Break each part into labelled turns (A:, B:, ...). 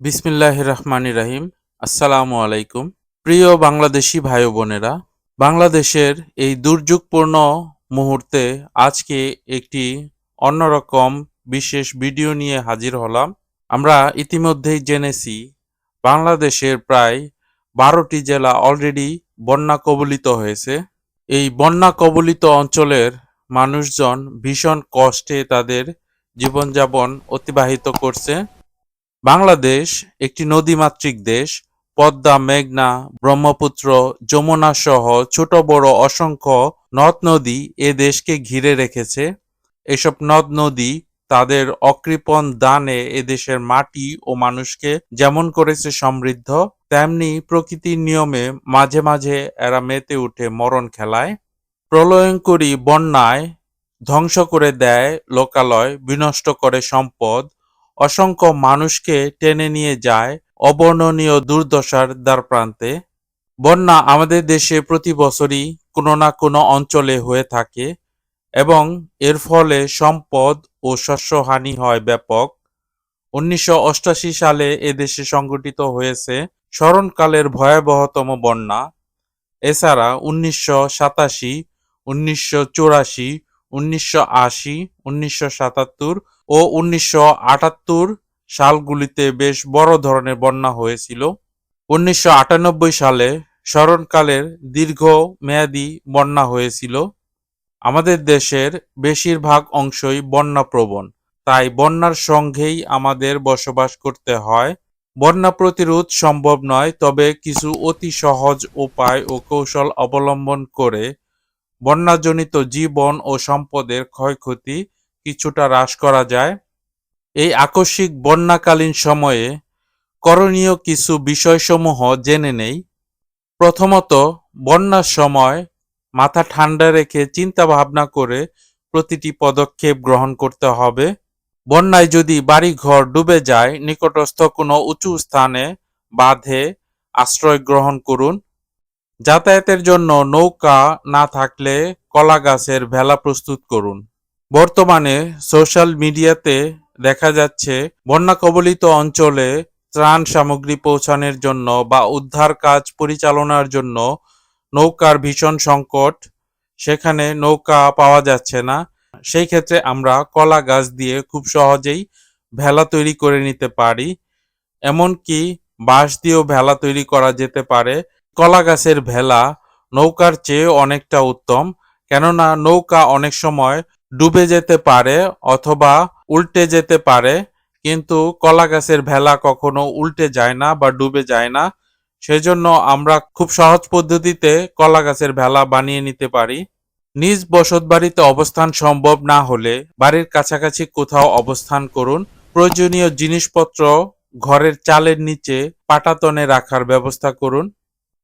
A: বিসমিল্লাহ রহমান রাহিম। আসসালামু আলাইকুম। প্রিয় বাংলাদেশি ভাই বোনেরা, বাংলাদেশের এই দুর্যোগপূর্ণ মুহূর্তে আজকে একটি অন্যরকম বিশেষ ভিডিও নিয়ে হাজির হলাম। আমরা ইতিমধ্যেই জেনেছি, বাংলাদেশের প্রায় বারোটি জেলা অলরেডি বন্যা কবলিত হয়েছে। এই বন্যা কবলিত অঞ্চলের মানুষজন ভীষণ কষ্টে তাদের জীবনযাপন অতিবাহিত করছে। বাংলাদেশ একটি নদীমাতৃক দেশ। পদ্মা, মেঘনা, ব্রহ্মপুত্র, যমুনা সহ ছোট, বড়, অসংখ্য নদ নদী এ দেশকে ঘিরে রেখেছে। এসব নদ নদী তাদের অকৃপণ দানে এদেশের মাটি ও মানুষকে যেমন করেছে সমৃদ্ধ, তেমনি প্রকৃতির নিয়মে মাঝে মাঝে এরা মেতে উঠে মরণ খেলায়। প্রলয়ঙ্করী বন্যায় ধ্বংস করে দেয়, লোকালয় বিনষ্ট করে সম্পদ অসংখ্য মানুষকে টেনে নিয়ে যায় অবর্ণনীয় দুর্দশার দ্বারপ্রান্তে বন্যা আমাদের দেশে প্রতি বছরই কোনো না কোনো অঞ্চলে হয়ে থাকে এবং এর ফলে সম্পদ ও শস্যহানি হয় ব্যাপক। উনিশশো সালে এদেশে সংঘটিত হয়েছে স্মরণকালের ভয়াবহতম বন্যা। এছাড়া উনিশশো সাতাশি, উনিশশো চুরাশি, উনিশশো আশি, উনিশশো সাতাত্তর ও উনিশশো আটাত্তর সালগুলিতে বেশ বড় ধরনের বন্যা হয়েছিল। উনিশশো আটানব্বই সালে স্মরণকালের দীর্ঘ মেয়াদী বন্যা হয়েছিল। আমাদের দেশের বেশিরভাগ অংশই বন্যাপ্রবণ, তাই বন্যার সঙ্গেই আমাদের বসবাস করতে হয়। বন্যা প্রতিরোধ সম্ভব নয়, তবে কিছু অতি সহজ উপায় ও কৌশল অবলম্বন করে বন্যাজনিত জীবন ও সম্পদের ক্ষয়ক্ষতি কিছুটা হ্রাস করা যায়। এই আকস্মিক বন্যাকালীন সময়ে করণীয় কিছু বিষয়সমূহ জেনে নেই। প্রথমত, বন্যার সময় মাথা ঠান্ডা রেখে চিন্তা ভাবনা করে প্রতিটি পদক্ষেপ গ্রহণ করতে হবে। বন্যায় যদি বাড়িঘর ডুবে যায়, নিকটস্থ কোনো উঁচু স্থানে বাঁধে আশ্রয় গ্রহণ করুন। যাতায়াতের জন্য নৌকা না থাকলে কলা গাছের ভেলা প্রস্তুত করুন। বর্তমানে সোশ্যাল মিডিয়াতে দেখা যাচ্ছে বন্যা কবলিত অঞ্চলে ত্রাণ সামগ্রী পৌঁছানোর জন্য বা উদ্ধার কাজ পরিচালনার জন্য নৌকার ভীষণ সংকট। সেখানে নৌকা পাওয়া যাচ্ছে না। সেই ক্ষেত্রে আমরা কলা গাছ দিয়ে খুব সহজেই ভেলা তৈরি করে নিতে পারি। এমনকি বাঁশ দিয়েও ভেলা তৈরি করা যেতে পারে। কলা গাছের ভেলা নৌকার চেয়ে অনেকটা উত্তম। কেননা নৌকা অনেক সময় ডুবে যেতে পারে অথবা উল্টে যেতে পারে, কিন্তু কলা গাছের ভেলা কখনো উল্টে যায় না বা ডুবে যায় না। সেজন্য আমরা খুব সহজ পদ্ধতিতে কলা গাছের ভেলা বানিয়ে নিতে পারি। নিজ বসত বাড়িতে অবস্থান সম্ভব না হলে বাড়ির কাছাকাছি কোথাও অবস্থান করুন। প্রয়োজনীয় জিনিসপত্র ঘরের চালের নিচে পাটাতনে রাখার ব্যবস্থা করুন।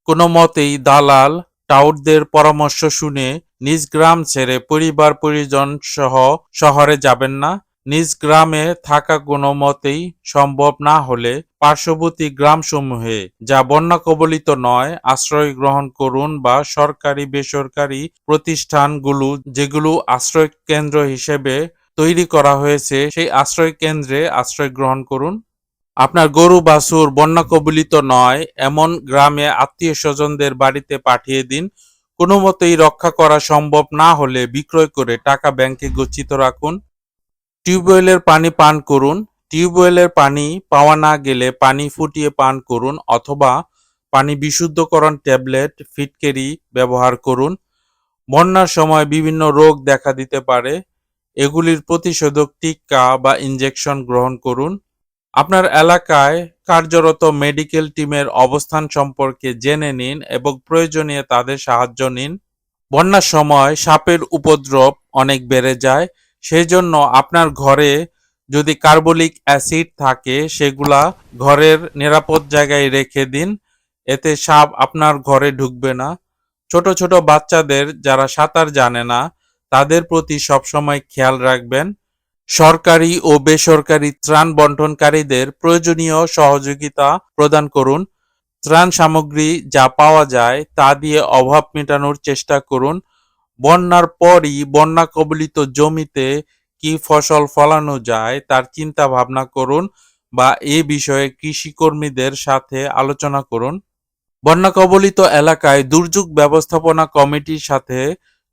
A: কোনো মতেই দালাল, টাউটদের পরামর্শ শুনে নিজ গ্রাম ছেড়ে পরিবার পরিজন সহ শহরে যাবেন না। নিজ গ্রামে থাকা কোনো মতেই সম্ভব না হলে পার্শ্ববর্তী গ্রামসমূহে যা বন্যা কবলিত নয়, আশ্রয় গ্রহণ করুন বা সরকারি বেসরকারি প্রতিষ্ঠানগুলো যেগুলো আশ্রয় কেন্দ্র হিসেবে তৈরি করা হয়েছে, সেই আশ্রয় কেন্দ্রে আশ্রয় গ্রহণ করুন। আপনার গরু বাছুর বন্যা কবলিত নয়, এমন গ্রামে আত্মীয় স্বজনদের বাড়িতে পাঠিয়ে দিন। কোনো মতেই রক্ষা করা সম্ভব না হলে বিক্রয় করে টাকা ব্যাংকে গচ্ছিত রাখুন। টিউবওয়েলের পানি পান করুন। টিউবওয়েলের পানি পাওয়া না গেলে পানি ফুটিয়ে পান করুন অথবা পানি বিশুদ্ধকরণ ট্যাবলেট, ফিটকেরি ব্যবহার করুন। বন্যার সময় বিভিন্ন রোগ দেখা দিতে পারে। এগুলির প্রতিষেধক টিকা বা ইনজেকশন গ্রহণ করুন। আপনার এলাকায় কার্যরত মেডিকেল টিমের অবস্থান সম্পর্কে জেনে নিন এবং প্রয়োজনীয় তাদের সাহায্য নিন। বন্যার সময় সাপের উপদ্রব অনেক বেড়ে যায় সেই জন্য আপনার ঘরে যদি কার্বলিক অ্যাসিড থাকে, সেগুলা ঘরের নিরাপদ জায়গায় রেখে দিন। এতে সাপ আপনার ঘরে ঢুকবে না। ছোট ছোট বাচ্চাদের যারা সাঁতার জানে না, তাদের প্রতি সবসময় খেয়াল রাখবেন। সরকারি ও বেসরকারি ত্রাণ বন্টনকারীদের প্রয়োজনীয় সহযোগিতা প্রদান করুন। ত্রাণ সামগ্রী যা পাওয়া যায় তা দিয়ে অভাব মেটানোর চেষ্টা করুন। বন্যার পরই বন্যা কবলিত জমিতে কি ফসল ফলানো যায় তার চিন্তা ভাবনা করুন বা এ বিষয়ে কৃষিকর্মীদের সাথে আলোচনা করুন। বন্যা কবলিত এলাকায় দুর্যোগ ব্যবস্থাপনা কমিটির সাথে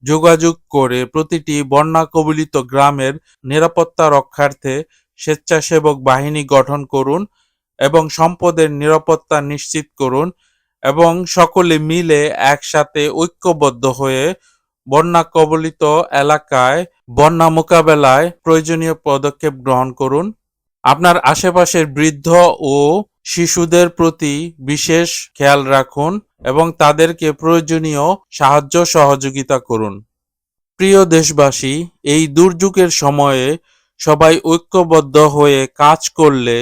A: যোগাযোগ করে প্রতিটি বন্যা কবলিত গ্রামের নিরাপত্তা রক্ষার্থে স্বেচ্ছাসেবক বাহিনী গঠন করুন এবং সম্পদের নিরাপত্তা নিশ্চিত করুন এবং সকলে মিলে একসাথে ঐক্যবদ্ধ হয়ে বন্যা কবলিত এলাকায় বন্যা মোকাবেলায় প্রয়োজনীয় পদক্ষেপ গ্রহণ করুন। আপনার আশেপাশের বৃদ্ধ ও শিশুদের প্রতি বিশেষ খেয়াল রাখুন এবং তাদেরকে প্রয়োজনীয় সাহায্য সহযোগিতা করুন। প্রিয় দেশবাসী, এই দুর্যোগের সময়ে সবাই ঐক্যবদ্ধ হয়ে কাজ করলে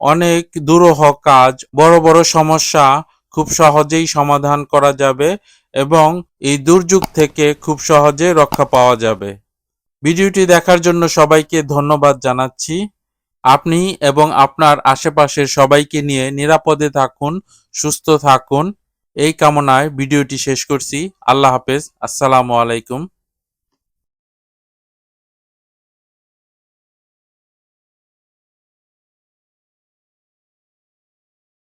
A: অনেক দুরূহ কাজ, বড় বড় সমস্যা খুব সহজেই সমাধান করা যাবে এবং এই দুর্যোগ থেকে খুব সহজে রক্ষা পাওয়া যাবে। ভিডিওটি দেখার জন্য সবাইকে ধন্যবাদ জানাচ্ছি। আপনি এবং আপনার আশেপাশের সবাইকে নিয়ে নিরাপদে থাকুন, সুস্থ থাকুন। এই কামনায় ভিডিওটি শেষ করছি। আল্লাহ হাফেজ। আসসালামু আলাইকুম।